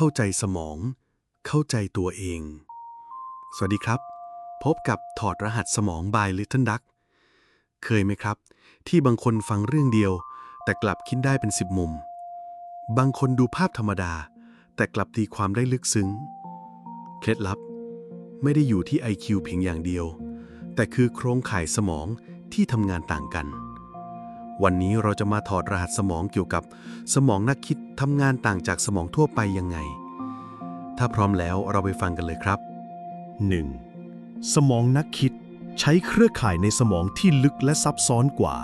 เข้าใจสมอง เข้าใจตัวเอง สวัสดีครับ พบกับถอดรหัสสมอง by Little Duck เคยไหมครับ ที่บางคนฟังเรื่องเดียว แต่กลับคิดได้เป็นสิบมุม บางคนดูภาพธรรมดา แต่กลับตีความได้ลึกซึ้ง เคล็ดลับ ไม่ได้อยู่ที่ IQ เพียงอย่างเดียว แต่คือโครงข่ายสมองที่ทำงานต่างกัน วันนี้เราจะมาถอดรหัสสมองเกี่ยวกับ สมองนักคิดทำงานต่างจากสมองทั่วไปยังไง ถ้าพร้อมแล้วเราไปฟังกันเลยครับ 1. สมองนักคิดใช้เครือข่ายในสมองที่ลึกและซับซ้อนกว่า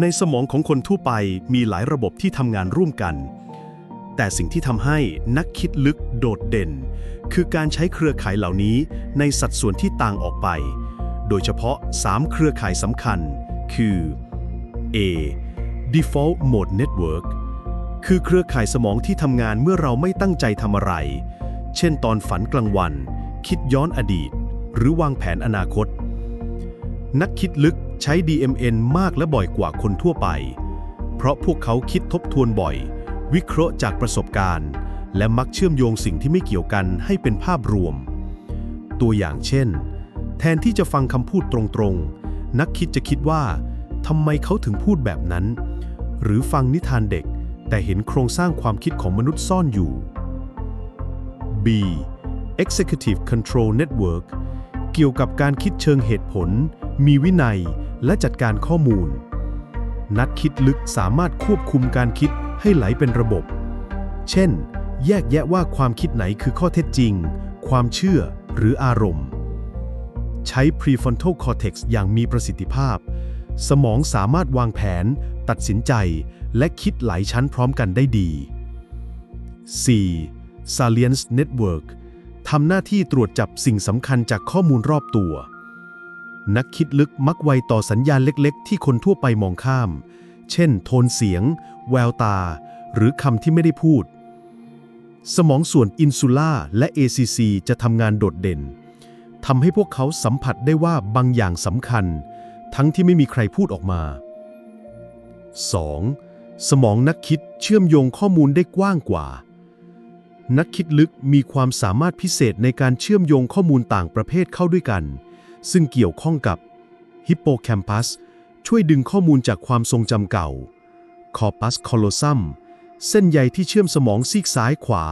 ในสมองของคนทั่วไปมีหลายระบบที่ทำงานร่วมกัน แต่สิ่งที่ทำให้นักคิดลึกโดดเด่น คือการใช้เครือข่ายเหล่านี้ในสัดส่วนที่ต่างออกไป โดยเฉพาะ 3 เครือข่ายสำคัญ คือ A Default Mode Network คือเครือข่ายสมองที่ทำงานเมื่อเราไม่ตั้งใจทำอะไร เช่นตอนฝันกลางวัน คิดย้อนอดีต หรือวางแผนอนาคต นักคิดลึกใช้ DMN มากและบ่อยกว่าคนทั่วไป เพราะพวกเขาคิดทบทวนบ่อย วิเคราะห์จากประสบการณ์ และมักเชื่อมโยงสิ่งที่ไม่เกี่ยวกันให้เป็นภาพรวม ตัวอย่างเช่น แทนที่จะฟังคำพูดตรงๆ นักคิดจะคิดว่า ทำไมเขาถึงพูดแบบนั้น หรือฟังนิทานเด็ก แต่เห็นโครงสร้างความคิดของมนุษย์ซ่อนอยู่ B Executive Control Network เกี่ยวกับการคิดเชิงเหตุผล มีวินัย และจัดการข้อมูล นักคิดลึกสามารถควบคุมการคิดให้ไหลเป็นระบบ เช่น แยกแยะว่าความคิดไหนคือข้อเท็จจริง ความเชื่อหรืออารมณ์ ใช้ prefrontal cortex อย่างมีประสิทธิภาพ สมองสามารถวางแผน ตัดสินใจ และคิดหลายชั้นพร้อมกันได้ดี 4. Salience Network ทำหน้าที่ตรวจจับสิ่งสำคัญจากข้อมูลรอบตัว นักคิดลึกมักไวต่อสัญญาณเล็กๆ ที่คนทั่วไปมองข้าม เช่น โทนเสียง แววตา หรือคำที่ไม่ได้พูด สมองส่วนอินซูล่าและ ACC จะทำงานโดดเด่นทำให้พวกเขาสัมผัสได้ว่าบางอย่างสำคัญ ทั้งที่ไม่มีใครพูดออกมา 2. สมองนักคิดเชื่อมโยงข้อมูลได้กว้างกว่า นักคิดลึกมีความสามารถพิเศษในการเชื่อมโยงข้อมูลต่างประเภทเข้าด้วยกัน ซึ่งเกี่ยวข้องกับฮิปโปแคมปัสช่วยดึงข้อมูลจากความทรงจำเก่าคอปัสคอโลซัมเส้นใยที่เชื่อมสมองซีกซ้ายขวา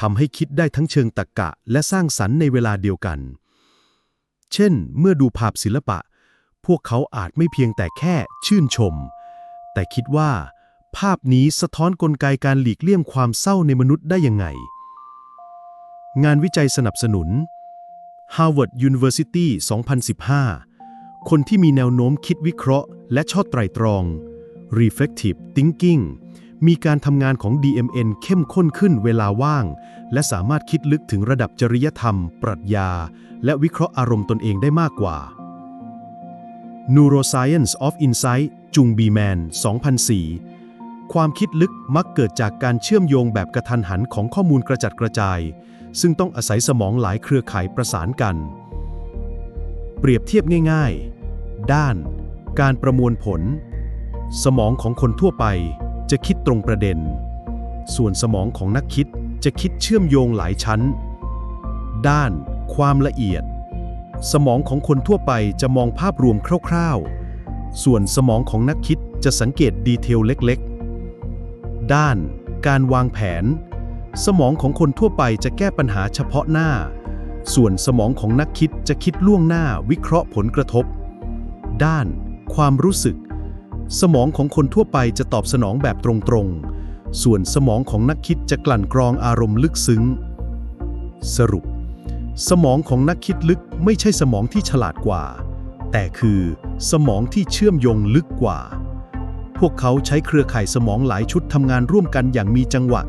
ทำให้คิดได้ทั้งเชิงตรรกะและสร้างสรรค์ในเวลาเดียวกัน เช่น เมื่อดูภาพศิลปะ พวกเขาอาจไม่เพียงแต่แค่ชื่นชม แต่คิดว่า ภาพนี้สะท้อนกลไกการหลีกเลี่ยงความเศร้าในมนุษย์ได้ยังไง งานวิจัยสนับสนุน Harvard University 2015 คนที่มีแนวโน้มคิดวิเคราะห์ และชอบไตรตรอง Reflective Thinking มีการทำงานของ DMN เข้มข้นขึ้นเวลาว่าง และสามารถคิดลึกถึงระดับจริยธรรม ปรัชญา และวิเคราะห์อารมณ์ตนเองได้มากกว่า Neuroscience of Insight จุงบีแมน 2004 ความคิดลึกมักเกิดจากการเชื่อมโยงแบบกระทันหันของข้อมูลกระจัดกระจาย ซึ่งต้องอาศัยสมองหลายเครือข่ายประสานกัน เปรียบเทียบง่ายๆ ด้าน การประมวลผล สมองของคนทั่วไปจะคิดตรงประเด็น ส่วนสมองของนักคิดจะคิดเชื่อมโยงหลายชั้น ด้าน ความละเอียด สมองของคนทั่วไปจะมองภาพรวมคร่าวๆ ส่วนสมองของนักคิดจะสังเกตดีเทลเล็กๆ ด้าน การวางแผน สมองของคนทั่วไปจะแก้ปัญหาเฉพาะหน้า ส่วนสมองของนักคิดจะคิดล่วงหน้าวิเคราะห์ผลกระทบ ด้าน ความรู้สึก สมองของคนทั่วไปจะตอบสนองแบบตรงๆ ส่วนสมองของนักคิดจะกลั่นกรองอารมณ์ลึกซึ้ง สรุป สมองของนักคิดลึก ไม่ใช่สมองที่ฉลาดกว่า แต่คือสมองที่เชื่อมโยงลึกกว่า พวกเขาใช้เครือข่ายสมองหลายชุดทำงานร่วมกันอย่างมีจังหวะ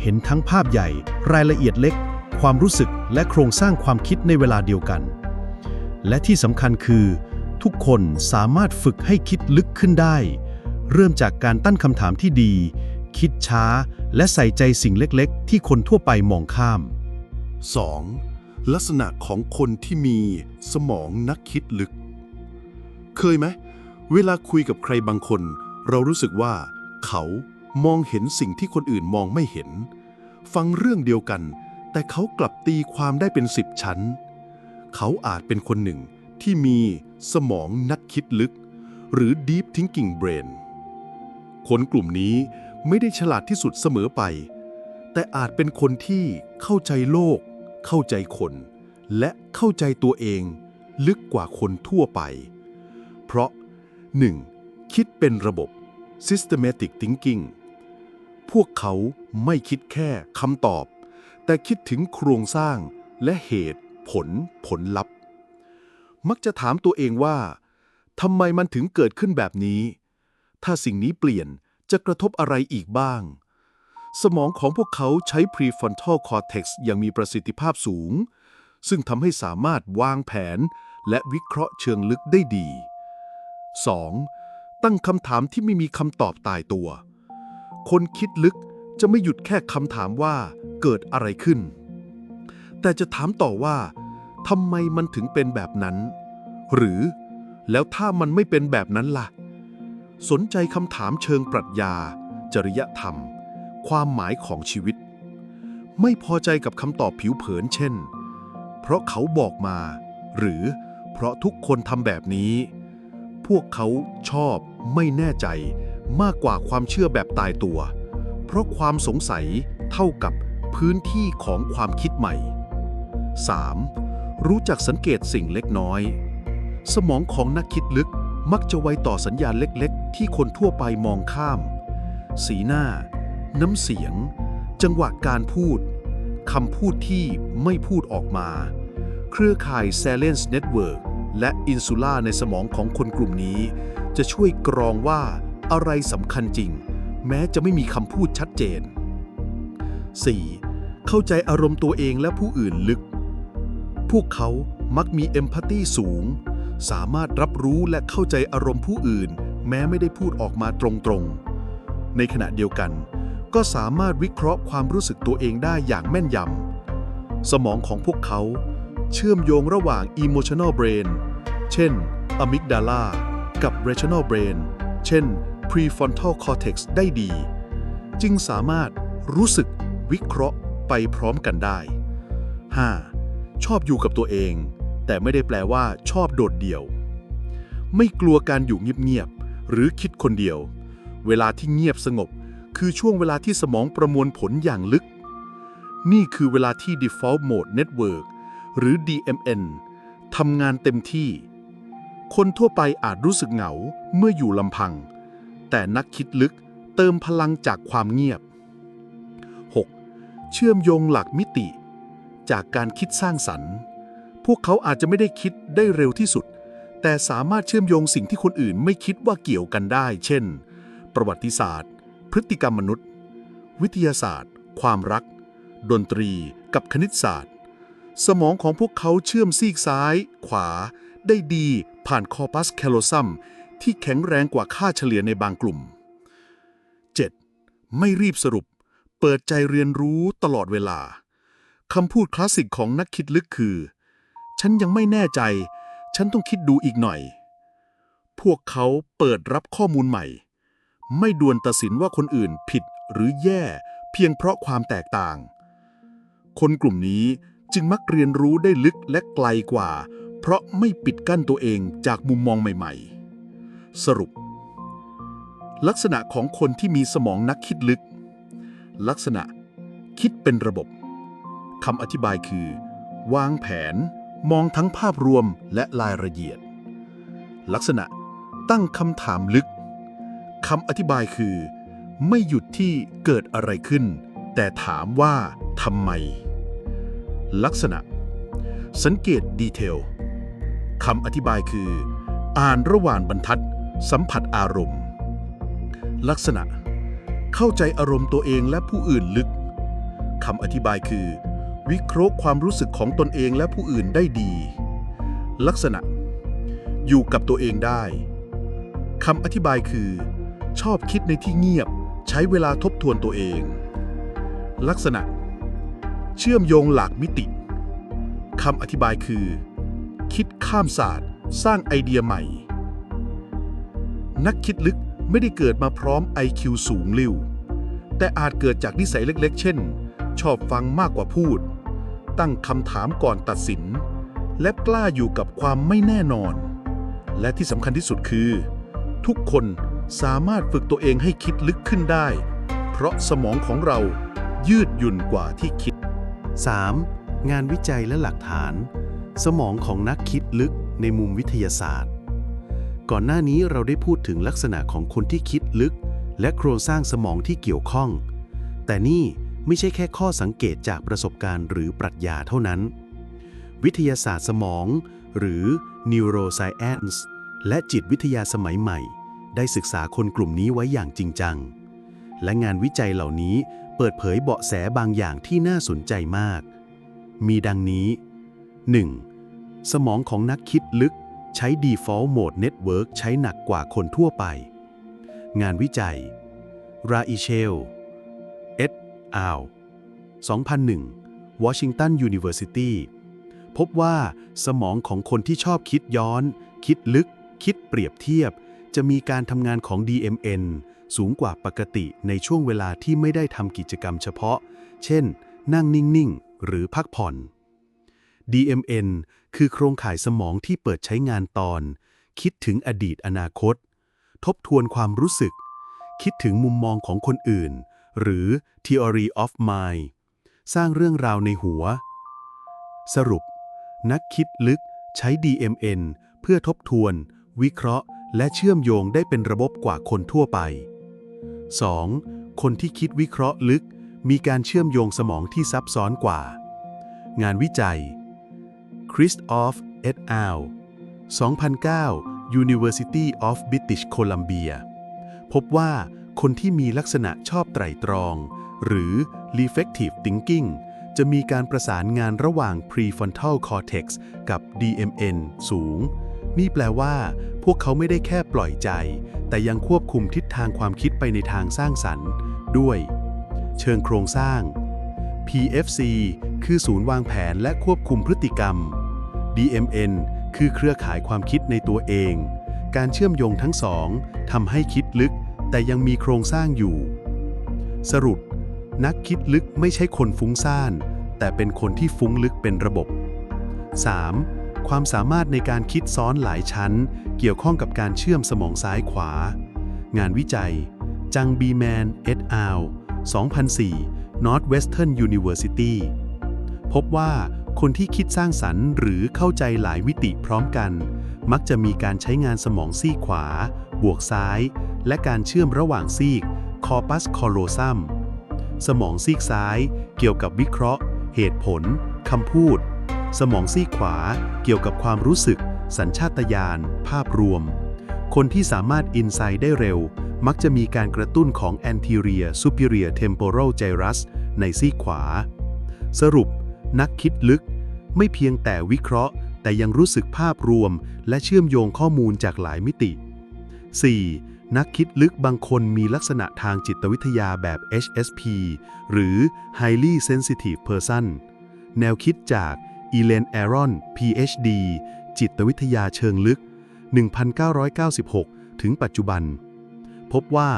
เห็นทั้งภาพใหญ่ รายละเอียดเล็ก ความรู้สึกและโครงสร้างความคิดในเวลาเดียวกัน และที่สำคัญคือ ทุกคนสามารถฝึกให้คิดลึกขึ้นได้ เริ่มจากการตั้งคำถามที่ดี คิดช้า และใส่ใจสิ่งเล็กๆ ที่คนทั่วไปมองข้าม 2. ลักษณะของคนที่มีสมองนักคิดลึก เคยไหม เวลาคุยกับใครบางคน เรารู้สึกว่า เขามองเห็นสิ่งที่คนอื่นมองไม่เห็น ฟังเรื่องเดียวกัน แต่เขากลับตีความได้เป็นสิบชั้น เขาอาจเป็นคนหนึ่งที่มีสมองนักคิดลึก หรือ Deep Thinking Brain คนกลุ่มนี้ไม่ได้ฉลาดที่สุดเสมอไป แต่อาจเป็นคนที่เข้าใจโลก เข้าใจคน และเข้าใจตัวเอง ลึกกว่าคนทั่วไป เพราะ 1. คิดเป็นระบบ systematic thinking พวกเขาไม่คิดแค่คำตอบ แต่คิดถึงโครงสร้างและเหตุผลผลลัพธ์ มักจะถามตัวเองว่าทำไมมันถึงเกิดขึ้นแบบนี้ ถ้าสิ่งนี้เปลี่ยนจะกระทบอะไรอีกบ้าง สมองของพวกเขาใช้ prefrontal cortex อย่างมีประสิทธิภาพสูง ซึ่งทำให้สามารถวางแผนและวิเคราะห์เชิงลึกได้ดี 2. ตั้งคำถามที่ไม่มีคำตอบตายตัว คนคิดลึกจะไม่หยุดแค่คำถามว่าเกิดอะไรขึ้น แต่จะถามต่อว่าทำไมมันถึงเป็นแบบนั้น หรือแล้วถ้ามันไม่เป็นแบบนั้นล่ะ สนใจคำถามเชิงปรัชญา จริยธรรม ความหมายของชีวิต ไม่พอใจกับคำตอบผิวเผินเช่น เพราะเขาบอกมา หรือเพราะทุกคนทำแบบนี้ พวกเขาชอบไม่แน่ใจมากกว่าความเชื่อแบบตายตัว เพราะความสงสัยเท่ากับพื้นที่ของความคิดใหม่ 3. รู้จักสังเกตสิ่งเล็กน้อย สมองของนักคิดลึกมักจะไวต่อสัญญาณเล็กๆ ที่คนทั่วไปมองข้าม สีหน้า น้ำเสียง จังหวะการพูดคำพูดที่ไม่พูดออกมา เครือข่าย Silence Network และ Insula ในสมองของคนกลุ่มนี้ จะช่วยกรองว่าอะไรสำคัญจริง แม้จะไม่มีคำพูดชัดเจน 4. เข้าใจอารมณ์ตัวเองและผู้อื่นลึก พวกเขามักมีเอมพัตตีสูง สามารถรับรู้และเข้าใจอารมณ์ผู้อื่น แม้ไม่ได้พูดออกมาตรงๆ ในขณะเดียวกัน ก็สามารถวิเคราะห์ความรู้สึกตัวเองได้อย่างแม่นยำ สมองของพวกเขาเชื่อมโยงระหว่าง emotional brain เช่น amygdala กับ rational brain เช่น prefrontal cortex ได้ดี จึงสามารถรู้สึกวิเคราะห์ไปพร้อมกันได้ 5. ชอบอยู่กับตัวเอง แต่ไม่ได้แปลว่าชอบโดดเดี่ยว ไม่กลัวการอยู่เงียบๆหรือคิดคนเดียว เวลาที่เงียบสงบ คือช่วงเวลาที่สมองประมวลผลอย่างลึก นี่คือเวลาที่ default mode network หรือ DMN ทำงานเต็มที่ คนทั่วไปอาจรู้สึกเหงาเมื่ออยู่ลำพัง แต่นักคิดลึกเติมพลังจากความเงียบ 6. เชื่อมโยงหลักมิติ จากการคิดสร้างสรรค์ พวกเขาอาจจะไม่ได้คิดได้เร็วที่สุด แต่สามารถเชื่อมโยงสิ่งที่คนอื่นไม่คิดว่าเกี่ยวกันได้ เช่น ประวัติศาสตร์ พฤติกรรมมนุษย์ วิทยาศาสตร์ ความรัก ดนตรีกับคณิตศาสตร์ สมองของพวกเขาเชื่อมซีกซ้าย ขวา ได้ดีผ่านคอปัสแคโลซัม ที่แข็งแรงกว่าค่าเฉลี่ยในบางกลุ่ม 7. ไม่รีบสรุป เปิดใจเรียนรู้ตลอดเวลาคำพูดคลาสสิกของนักคิดลึกคือ ฉันยังไม่แน่ใจ ฉันต้องคิดดูอีกหน่อย พวกเขาเปิดรับข้อมูลใหม่ ไม่ด่วนตัดสินว่าคนอื่นผิดหรือแย่ เพียงเพราะความแตกต่าง คนกลุ่มนี้จึงมักเรียนรู้ได้ลึกและไกลกว่า เพราะไม่ปิดกั้นตัวเองจากมุมมองใหม่ ๆ สรุป ลักษณะของคนที่มีสมองนักคิดลึก ลักษณะคิดเป็นระบบคำอธิบายคือ วางแผน มองทั้งภาพรวมและรายละเอียด ลักษณะตั้งคำถามลึก คำอธิบายคือ ไม่หยุดที่เกิดอะไรขึ้น แต่ถามว่าทำไม ลักษณะ สังเกตดีเทลคำอธิบายคือ อ่านระหว่างบรรทัด สัมผัสอารมณ์ ลักษณะ เข้าใจอารมณ์ตัวเองและผู้อื่นลึกคำอธิบายคือ วิเคราะห์ความรู้สึกของตนเองและผู้อื่นได้ดี ลักษณะ อยู่กับตัวเองได้คำอธิบายคือ ชอบคิดในที่เงียบ ใช้เวลาทบทวนตัวเอง ลักษณะ เชื่อมโยงหลากมิติคำอธิบายคือ คิดข้ามศาสตร์ สร้างไอเดียใหม่ นักคิดลึกไม่ได้เกิดมาพร้อม IQ สูงลิ่วแต่อาจเกิดจากนิสัยเล็กๆ เช่น ชอบฟังมากกว่าพูด ตั้งคำถามก่อนตัดสิน และกล้าอยู่กับความไม่แน่นอน และที่สำคัญที่สุดคือ ทุกคน สามารถฝึกตัวเองให้คิดลึกขึ้นได้ เพราะสมองของเรายืดหยุ่นกว่าที่คิด 3. งานวิจัยและหลักฐาน สมองของนักคิดลึกในมุมวิทยาศาสตร์ ก่อนหน้านี้เราได้พูดถึงลักษณะของคนที่คิดลึก และโครงสร้างสมองที่เกี่ยวข้อง แต่นี่ไม่ใช่แค่ข้อสังเกตจากประสบการณ์หรือปรัชญาเท่านั้น วิทยาศาสตร์สมอง หรือ neuroscience และจิตวิทยาสมัยใหม่ ได้ศึกษาคนกลุ่มนี้ไว้อย่างจริงจัง และงานวิจัยเหล่านี้เปิดเผยเบาะแสบางอย่างที่น่าสนใจมาก มีดังนี้ 1. สมองของนักคิดลึก ใช้ default mode network ใช้หนักกว่าคนทั่วไป งานวิจัย ราอิเชล เอ็ดอาว2001 Washington University พบว่าสมองของคนที่ชอบคิดย้อน คิดลึก คิดเปรียบเทียบ จะมีการทำงานของ DMN สูงกว่าปกติในช่วงเวลาที่ไม่ได้ทำกิจกรรมเฉพาะ เช่น นั่งนิ่ง ๆ หรือพักผ่อน DMN คือโครงข่ายสมองที่เปิดใช้งานตอน คิดถึงอดีตอนาคต ทบทวนความรู้สึก คิดถึงมุมมองของคนอื่น หรือ Theory of Mind สร้างเรื่องราวในหัว สรุป นักคิดลึกใช้ DMN เพื่อทบทวน วิเคราะห์ และเชื่อมโยงได้เป็นระบบกว่าคนทั่วไป 2. คนที่คิดวิเคราะห์ลึก มีการเชื่อมโยงสมองที่ซับซ้อนกว่า งานวิจัยคริสออฟ et al 2009 University of British Columbia พบว่าคนที่มีลักษณะชอบไตร่ตรอง หรือ reflective thinking จะมีการประสานงานระหว่าง prefrontal cortex กับ DMN สูง นี่แปลว่า พวกเขาไม่ได้แค่ปล่อยใจ แต่ยังควบคุมทิศทางความคิดไปในทางสร้างสรรค์ ด้วย เชิงโครงสร้าง PFC คือศูนย์วางแผนและควบคุมพฤติกรรม DMN คือเครือข่ายความคิดในตัวเอง การเชื่อมโยงทั้งสองทำให้คิดลึก แต่ยังมีโครงสร้างอยู่ สรุป นักคิดลึกไม่ใช่คนฟุ้งซ่าน แต่เป็นคนที่ฟุ้งลึกเป็นระบบ 3. ความสามารถในการคิดซ้อนหลายชั้น เกี่ยวข้องกับการเชื่อมสมองซ้ายขวา งานวิจัย จังบีแมน et al 2004 Northwestern University พบว่าคนที่คิดสร้างสรรค์หรือเข้าใจหลายวิติพร้อมกัน มักจะมีการใช้งานสมองซีกขวา บวกซ้าย และการเชื่อมระหว่างซีก corpus callosum สมองซีกซ้าย เกี่ยวกับวิเคราะห์ เหตุผลคำพูด สมองซีกขวาเกี่ยวกับความรู้สึก สัญชาตญาณ ภาพรวม คนที่สามารถอินไซด์ได้เร็ว มักจะมีการกระตุ้นของ anterior superior temporal gyrus ในซีกขวา สรุป นักคิดลึก ไม่เพียงแต่วิเคราะห์ แต่ยังรู้สึกภาพรวม และเชื่อมโยงข้อมูลจากหลายมิติ 4. นักคิดลึกบางคนมีลักษณะทางจิตวิทยาแบบ HSP หรือ Highly Sensitive Person แนวคิดจาก e l e n Aaron PhD จิตวิทยาเชิงลึก 1996 ถึงปัจจุบัน พบว่า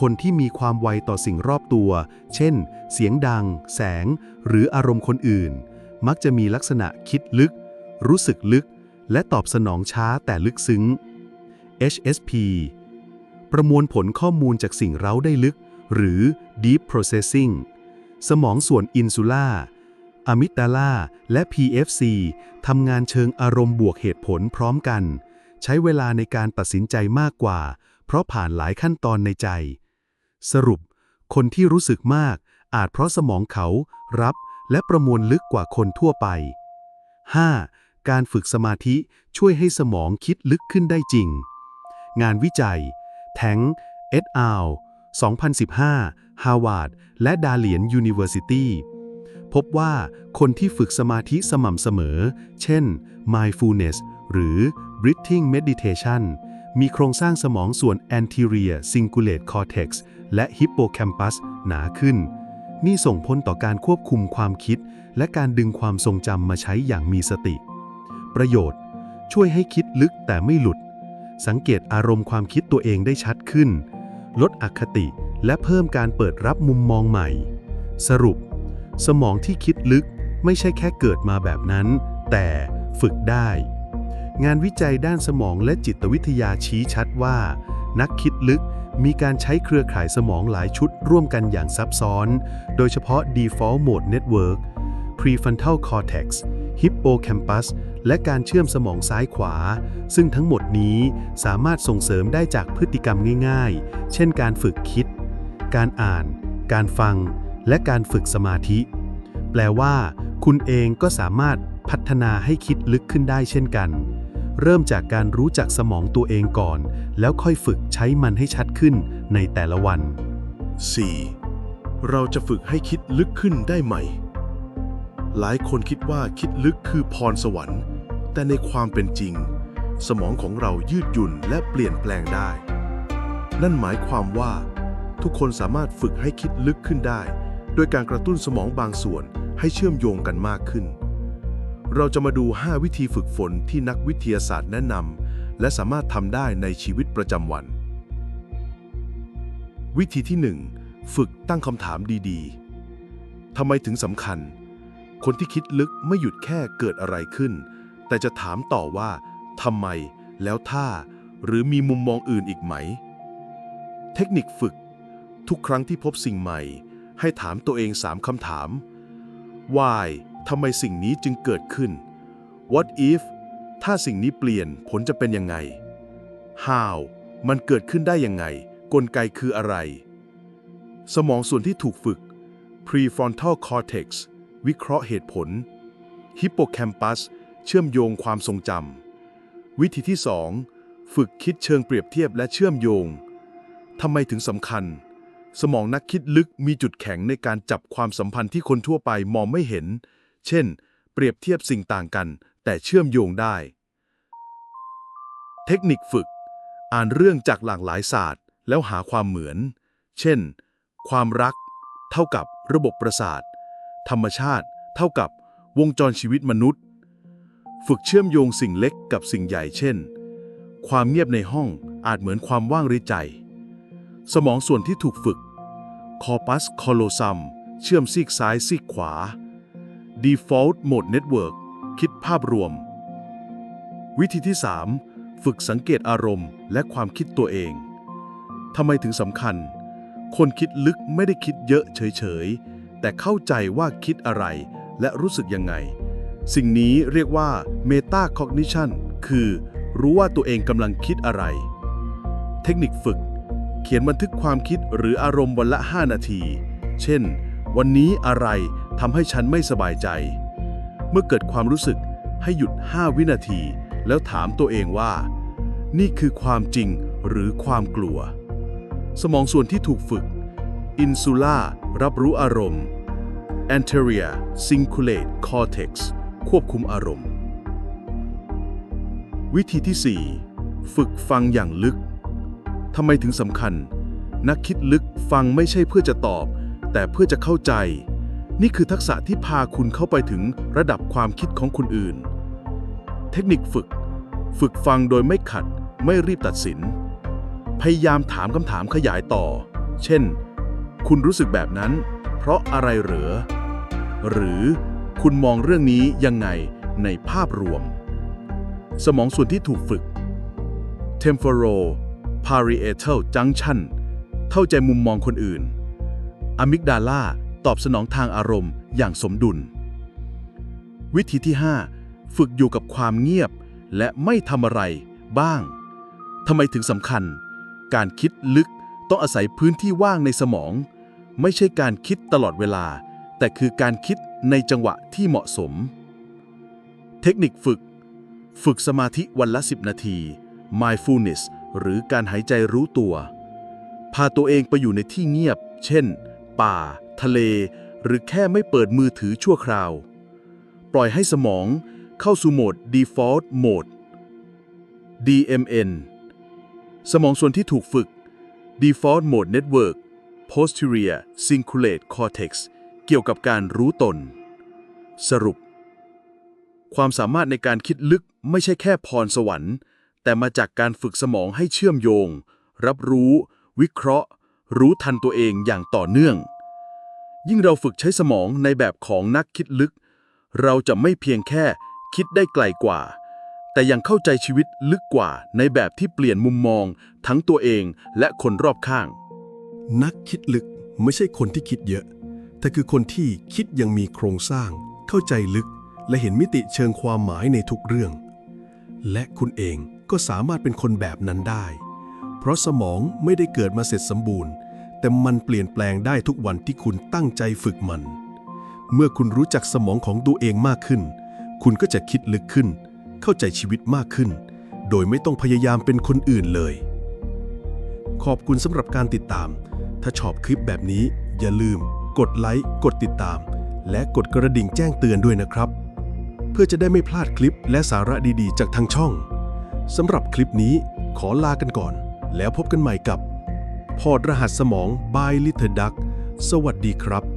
คนที่มีความไวต่อสิ่งรอบตัว เช่น เสียงดัง แสง หรืออารมณ์คนอื่น มักจะมีลักษณะคิดลึก รู้สึกลึก และตอบสนองช้าแต่ลึกซึ้ง HSP ประมวลผลข้อมูลจากสิ่งเร้าได้ลึก หรือ Deep Processing สมองส่วนอินซูล่า อะมิกดาลาและ PFC ทำงานเชิงอารมณ์บวกเหตุผลพร้อมกัน ใช้เวลาในการตัดสินใจมากกว่า เพราะผ่านหลายขั้นตอนในใจ สรุป คนที่รู้สึกมากอาจเพราะสมองเขารับและประมวลลึกกว่าคนทั่วไป 5. การฝึกสมาธิช่วยให้สมองคิดลึกขึ้นได้จริง งานวิจัย แทงเอ็ดอาล2015 ฮาวาดและดาเลียนยูนิเวอร์ซิตี้ พบว่าคนที่ฝึกสมาธิสม่ำเสมอ เช่น mindfulness หรือ breathing meditation มีโครงสร้างสมองส่วน anterior cingulate cortex และ hippocampus หนาขึ้น นี่ส่งผลต่อการควบคุมความคิด และการดึงความทรงจำมาใช้อย่างมีสติ ประโยชน์ ช่วยให้คิดลึกแต่ไม่หลุด สังเกตอารมณ์ความคิดตัวเองได้ชัดขึ้น ลดอคติ และเพิ่มการเปิดรับมุมมองใหม่ สรุป สมองที่คิดลึกไม่ใช่แค่เกิดมาแบบนั้น แต่ฝึกได้ งานวิจัยด้านสมองและจิตวิทยาชี้ชัดว่า นักคิดลึกมีการใช้เครือข่ายสมองหลายชุดร่วมกันอย่างซับซ้อน โดยเฉพาะ Default Mode Network Prefrontal Cortex Hippocampus และการเชื่อมสมองซ้ายขวา ซึ่งทั้งหมดนี้สามารถส่งเสริมได้จากพฤติกรรมง่ายๆ เช่นการฝึกคิด การอ่าน การฟัง และการฝึกสมาธิ แปลว่า คุณเองก็สามารถพัฒนาให้คิดลึกขึ้นได้เช่นกัน เริ่มจากการรู้จักสมองตัวเองก่อน แล้วค่อยฝึกใช้มันให้ชัดขึ้นในแต่ละวัน 4. เราจะฝึกให้คิดลึกขึ้นได้ไหม หลายคนคิดว่าคิดลึกคือพรสวรรค์ แต่ในความเป็นจริง สมองของเรายืดหยุ่นและเปลี่ยนแปลงได้ นั่นหมายความว่า ทุกคนสามารถฝึกให้คิดลึกขึ้นได้ โดยการกระตุ้นสมองบางส่วนให้เชื่อมโยงกันมากขึ้น เราจะมาดู 5 วิธีฝึกฝนที่นักวิทยาศาสตร์แนะนำและสามารถทำได้ในชีวิตประจำวัน วิธีที่ 1 ฝึกตั้งคำถามดีๆทำไมถึงสำคัญ คนที่คิดลึกไม่หยุดแค่เกิดอะไรขึ้น แต่จะถามต่อว่าทำไม แล้วถ้า หรือมีมุมมองอื่นอีกไหม เทคนิคฝึก ทุกครั้งที่พบสิ่งใหม่ ให้ถามตัวเอง3คำถาม why ทำไมสิ่งนี้จึงเกิดขึ้น what if ถ้าสิ่งนี้เปลี่ยนผลจะเป็นยังไง how มันเกิดขึ้นได้ยังไง กลไกคืออะไร สมองส่วนที่ถูกฝึก prefrontal cortex วิเคราะห์เหตุผล hippocampus เชื่อมโยงความทรงจำ วิธีที่ 2 ฝึกคิดเชิงเปรียบเทียบและเชื่อมโยง ทำไมถึงสำคัญ สมองนักคิดลึกมีจุดแข็งในการจับความสัมพันธ์ที่คนทั่วไปมองไม่เห็น เช่น เปรียบเทียบสิ่งต่างกัน แต่เชื่อมโยงได้ เทคนิคฝึก อ่านเรื่องจากหลากหลายศาสตร์ แล้วหาความเหมือน เช่น ความรัก เท่ากับระบบประสาท ธรรมชาติ เท่ากับวงจรชีวิตมนุษย์ ฝึกเชื่อมโยงสิ่งเล็กกับสิ่งใหญ่ เช่น ความเงียบในห้องอาจเหมือนความว่างร้ใจ สมองส่วนที่ถูกฝึก corpus callosum เชื่อมซีกซ้ายซีกขวา default mode network คิดภาพรวม วิธีที่ 3 ฝึกสังเกตอารมณ์และความคิดตัวเองทำไมถึงสำคัญ คนคิดลึกไม่ได้คิดเยอะเฉยๆ แต่เข้าใจว่าคิดอะไรและรู้สึกยังไง สิ่งนี้เรียกว่า metacognition คือรู้ว่าตัวเองกำลังคิดอะไร เทคนิคฝึก เขียนบันทึกความคิดหรืออารมณ์วันละ 5 นาที เช่น วันนี้อะไรทำให้ฉันไม่สบายใจ เมื่อเกิดความรู้สึกให้หยุด 5 วินาที แล้วถามตัวเองว่า นี่คือความจริงหรือความกลัว สมองส่วนที่ถูกฝึกอินซูล่ารับรู้อารมณ์ anterior cingulate cortex ควบคุมอารมณ์ วิธีที่ 4 ฝึกฟังอย่างลึก ทำไมถึงสำคัญ นักคิดลึกฟังไม่ใช่เพื่อจะตอบ แต่เพื่อจะเข้าใจ นี่คือทักษะที่พาคุณเข้าไปถึงระดับความคิดของคนอื่น เทคนิคฝึก ฝึกฟังโดยไม่ขัด ไม่รีบตัดสิน พยายามถามคำถามขยายต่อ เช่น คุณรู้สึกแบบนั้น เพราะอะไรเหรอ หรือคุณมองเรื่องนี้ยังไงในภาพรวม สมองส่วนที่ถูกฝึก temporal parietal junction เข้าใจมุมมองคนอื่นอะมิกดาลาตอบสนองทางอารมณ์อย่างสมดุล วิธีที่ 5 ฝึกอยู่กับความเงียบและไม่ทำอะไรบ้างทำไมถึงสำคัญ การคิดลึกต้องอาศัยพื้นที่ว่างในสมอง ไม่ใช่การคิดตลอดเวลา แต่คือการคิดในจังหวะที่เหมาะสม เทคนิคฝึก ฝึกสมาธิวันละ 10 นาที mindfulness หรือการหายใจรู้ตัว พาตัวเองไปอยู่ในที่เงียบ เช่น ป่า ทะเล หรือแค่ไม่เปิดมือถือชั่วคราว ปล่อยให้สมองเข้าสู่โหมด default mode DMN สมองส่วนที่ถูกฝึก default mode network posterior cingulate cortex เกี่ยวกับการรู้ตน สรุป ความสามารถในการคิดลึกไม่ใช่แค่พรสวรรค์ แต่มาจากการฝึกสมองให้เชื่อมโยง รับรู้ วิเคราะห์ รู้ทันตัวเองอย่างต่อเนื่อง ยิ่งเราฝึกใช้สมองในแบบของนักคิดลึก เราจะไม่เพียงแค่คิดได้ไกลกว่า แต่ยังเข้าใจชีวิตลึกกว่าในแบบที่เปลี่ยนมุมมอง ทั้งตัวเองและคนรอบข้าง นักคิดลึกไม่ใช่คนที่คิดเยอะ แต่คือคนที่คิดยังมีโครงสร้าง เข้าใจลึก และเห็นมิติเชิงความหมายในทุกเรื่อง และคุณเอง ก็สามารถเป็นคนแบบนั้นได้ เพราะสมองไม่ได้เกิดมาเสร็จสมบูรณ์ แต่มันเปลี่ยนแปลงได้ทุกวันที่คุณตั้งใจฝึกมัน เมื่อคุณรู้จักสมองของตัวเองมากขึ้น คุณก็จะคิดลึกขึ้น เข้าใจชีวิตมากขึ้น โดยไม่ต้องพยายามเป็นคนอื่นเลย ขอบคุณสำหรับการติดตาม ถ้าชอบคลิปแบบนี้ อย่าลืม กดไลค์กดติดตาม และกดกระดิ่งแจ้งเตือนด้วยนะครับ เพื่อจะได้ไม่พลาดคลิปและสาระดีๆ จากทางช่อง สำหรับคลิปนี้ขอลากันก่อน แล้วพบกันใหม่กับ พอร์ตรหัสสมอง by Little Duck สวัสดีครับ